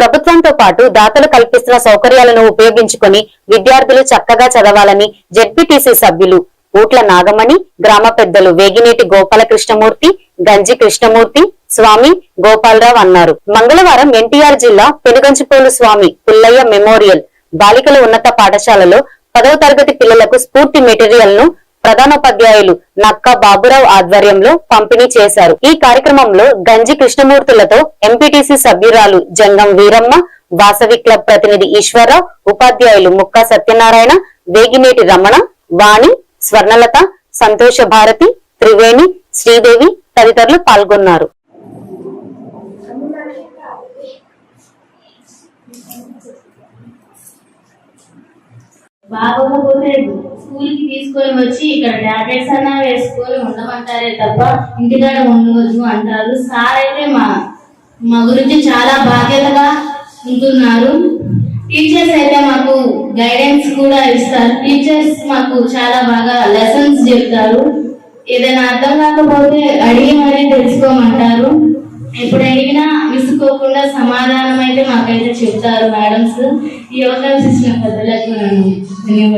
ప్రభుత్వంతో పాటు దాతలు కల్పిస్తున్న సౌకర్యాలను ఉపయోగించుకొని విద్యార్థులు చక్కగా చదవాలని జెడ్పీటీసీ సభ్యులు ఊట్ల నాగమణి గ్రామ పెద్దలు వేగినేటి గోపాల కృష్ణమూర్తి గంజి కృష్ణమూర్తి స్వామి గోపాలరావు అన్నారు. మంగళవారం ఎన్టీఆర్ జిల్లా పెనుగంచిపోలు స్వామి పుల్లయ్య మెమోరియల్ బాలికల ఉన్నత పాఠశాలలో పదవ తరగతి పిల్లలకు స్ఫూర్తి మెటీరియల్ను ప్రధానోపాధ్యాయులు నక్కా బాబురావు ఆధ్వర్యంలో పంపిణీ చేశారు. ఈ కార్యక్రమంలో గంజి కృష్ణమూర్తులతో ఎంపీటీసీ సభ్యురాలు జంగం వీరమ్మ వాసవి క్లబ్ ప్రతినిధి ఈశ్వరరావు ఉపాధ్యాయులు ముక్కా సత్యనారాయణ వేగినేటి రమణ వాణి స్వర్ణలత సంతోష భారతి త్రివేణి శ్రీదేవి తదితరులు పాల్గొన్నారు. బాగోకపోతే స్కూల్కి తీసుకొని వచ్చి ఇక్కడ టాబ్లెట్స్ అన్నా వేసుకొని ఉండమంటారే తప్ప ఇంటికాడ ఉండవద్దు అంటారు. సార్ అయితే మా మా గురించి చాలా బాధ్యతగా ఉంటున్నారు. టీచర్స్ అయితే మాకు గైడెన్స్ కూడా ఇస్తారు. టీచర్స్ మాకు చాలా బాగా లెసన్స్ చెప్తారు. ఏదైనా అర్థం కాకపోతే అడిగి మరీ తెలుసుకోమంటారు. అనుకోకుండా సమాధానం అయితే మాకైతే చెప్తారు మేడమ్స్. ఈ అవకాశం ఇచ్చిన పెద్దలకు ధన్యవాదాలు.